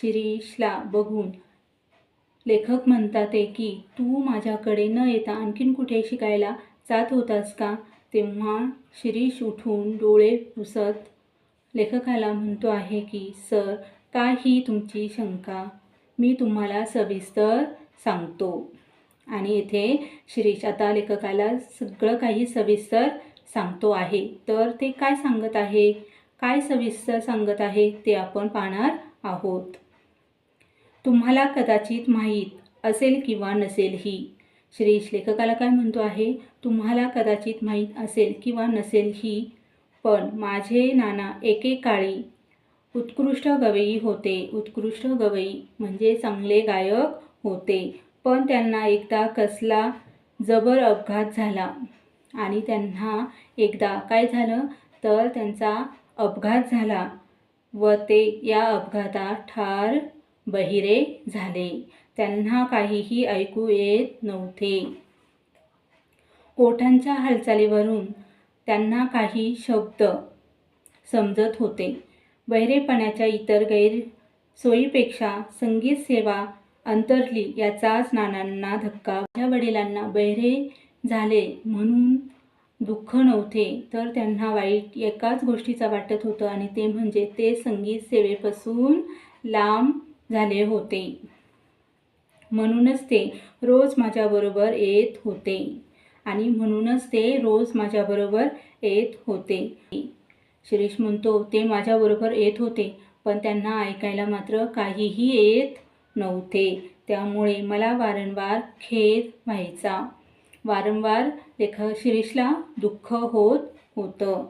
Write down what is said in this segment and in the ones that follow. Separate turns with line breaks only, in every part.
शिरीषला बघून. लेखक म्हणतात आहे की तू माझ्याकडे न येता आणखीन कुठे शिकायला जात होतास का? तेव्हा शिरीष उठून डोळे पुसत लेखकाला म्हणतो आहे की सर काय ही तुमची शंका? मी तुम्हाला सविस्तर सांगतो. आणि येथे शिरीष आता लेखकाला सगळं काही सविस्तर सांगतो आहे. तर ते काय सांगत आहे? काय सविस्तर सांगत आहे ते आपण पाहणार आहोत. तुम्हाला कदाचित माहीत असेल किंवा नसेलही. श्रीश लेखकाला काय म्हणतो आहे? तुम्हाला कदाचित माहीत असेल किंवा नसेलही. पण माझे नाना एकेकाळी उत्कृष्ट गवई होते. उत्कृष्ट गवई म्हणजे चांगले गायक होते. पण त्यांना एकदा कसला जबर अपघात झाला. आणि त्यांना एकदा काय झालं? तर त्यांचा अपघात झाला. व ते या अपघातात ठार बहिरे झाले. त्यांना काहीही ऐकू येत नव्हते. ओठांच्या हालचालीवरून त्यांना काही शब्द समजत होते. बहिरेपणाच्या इतर गैर सोयीपेक्षा संगीत सेवा अंतरली याचाच नानांना धक्का. माझ्या वडिलांना बहिरे झाले म्हणून दुःख नव्हते. तर त्यांना वाईट एकाच गोष्टीचा वाटत होतं आणि ते म्हणजे ते संगीत सेवेपासून लांब झाले होते. म्हणूनच ते रोज माझ्याबरोबर येत होते. आणि म्हणूनच ते रोज माझ्याबरोबर येत होते. शिरीष म्हणतो ते माझ्याबरोबर येत होते पण त्यांना ऐकायला मात्र काहीही येत नव्हते. त्यामुळे मला वारंवार खेद व्हायचा. वारंवार लेख शिरीषला दुःख होत होतं.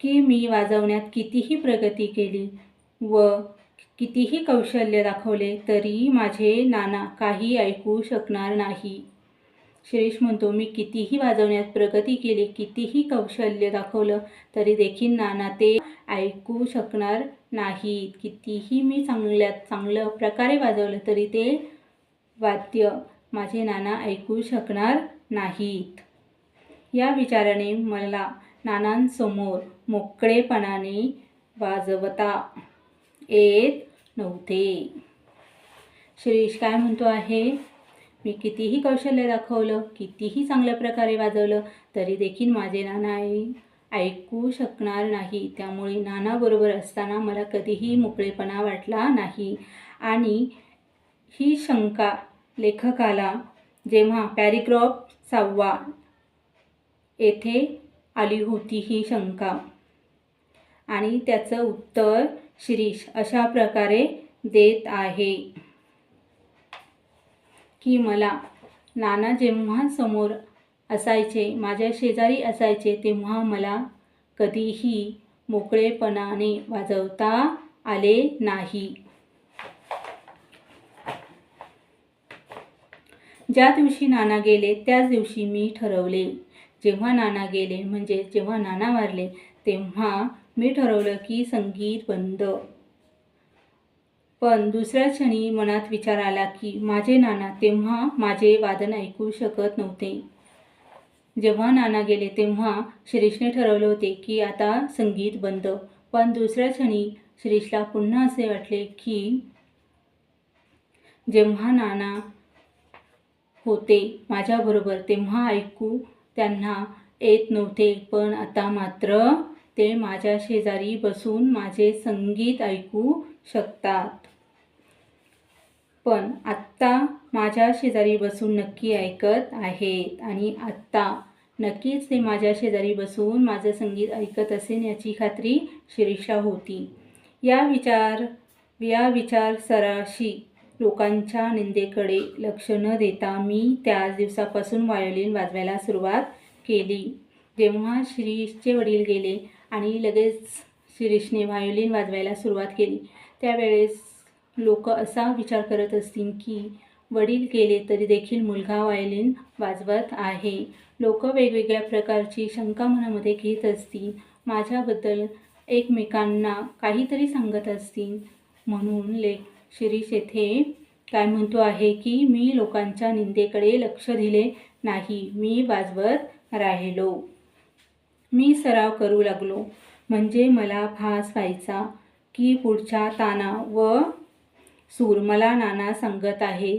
की मी वाजवण्यात कितीही प्रगती केली व कितीही कौशल्य दाखवले तरी माझे नाना काही ऐकू शकणार नाही. शिरीष म्हणतो मी कितीही वाजवण्यात प्रगती केली कितीही कौशल्य दाखवलं तरी देखील नाना ते ऐकू शकणार नाहीत. कितीही मी चांगल्यात चांगलं प्रकारे वाजवलं तरी ते वाद्य माझे नाना ऐकू शकणार नाहीत. या विचाराने मला नानांसमोर मोकळेपणाने वाजवता येत नव्हते. शिरीष काय म्हणतो आहे? मी कितीही कौशल्य दाखवलं कितीही चांगल्या प्रकारे वाजवलं तरी देखील माझे नाना आई ऐकू शकणार नाही. त्यामुळे नानाबरोबर असताना मला कधीही मोकळेपणा वाटला नाही. आणि ही शंका लेखकाला जेव्हा पॅरिग्रॉफ सहावा येथे आली होती ही शंका. आणि त्याचं उत्तर शिरीष अशा प्रकारे देत आहे. की मला नाना जेव्हा समोर असायचे माझ्या शेजारी असायचे तेव्हा मला कधीही मोकळेपणाने वाजवता आले नाही. ज्या दिवशी नाना गेले त्याच दिवशी मी ठरवले. जेव्हा नाना गेले म्हणजे जेव्हा नाना वारले तेव्हा मी ठरवलं की संगीत बंद. पण दुसऱ्या क्षणी मनात विचार आला की माझे नाना तेव्हा माझे वादन ऐकू शकत नव्हते. जेव्हा नाना गेले तेव्हा शिरीषने ठरवले होते की आता संगीत बंद. पण दुसऱ्या क्षणी शिरीषला पुन्हा असे वाटले की जेव्हा नाना होते माझ्याबरोबर तेव्हा ऐकू त्यांना येत नव्हते. पण आता मात्र ते माझ्या शेजारी बसून माझे संगीत ऐकू शकतात. पण आत्ता माझ्या शेजारी बसून नक्की ऐकत आहेत आणि आत्ता नक्कीच ते माझ्या शेजारी बसून माझं संगीत ऐकत असेल याची खात्री शिरीषा होती. या विचार या विचार सराशी लोकांच्या निंदेकडे लक्ष न देता मी त्याच दिवसापासून वायोलिन वाजवायला सुरुवात केली. जेव्हा शिरीषचे वडील गेले आणि लगेच शिरीषने व्हायोलिन वाजवायला सुरुवात केली. त्यावेळेस लोक असा विचार करत असतील की वडील गेले तरी देखील मुलगा व्हायोलिन वाजवत आहे. लोक वेगवेगळ्या प्रकारची शंका मनामध्ये घेत असतील. माझ्याबद्दल एकमेकांना काहीतरी सांगत असतील. म्हणून ले शिरीष येथे काय म्हणतो आहे की मी लोकांच्या निंदेकडे लक्ष दिले नाही. मी वाजवत राहिलो. मी सराव करू लागलो. म्हणजे मला भास व्हायचा की पुढच्या ताना व सूर. मला नाना सांगत आहे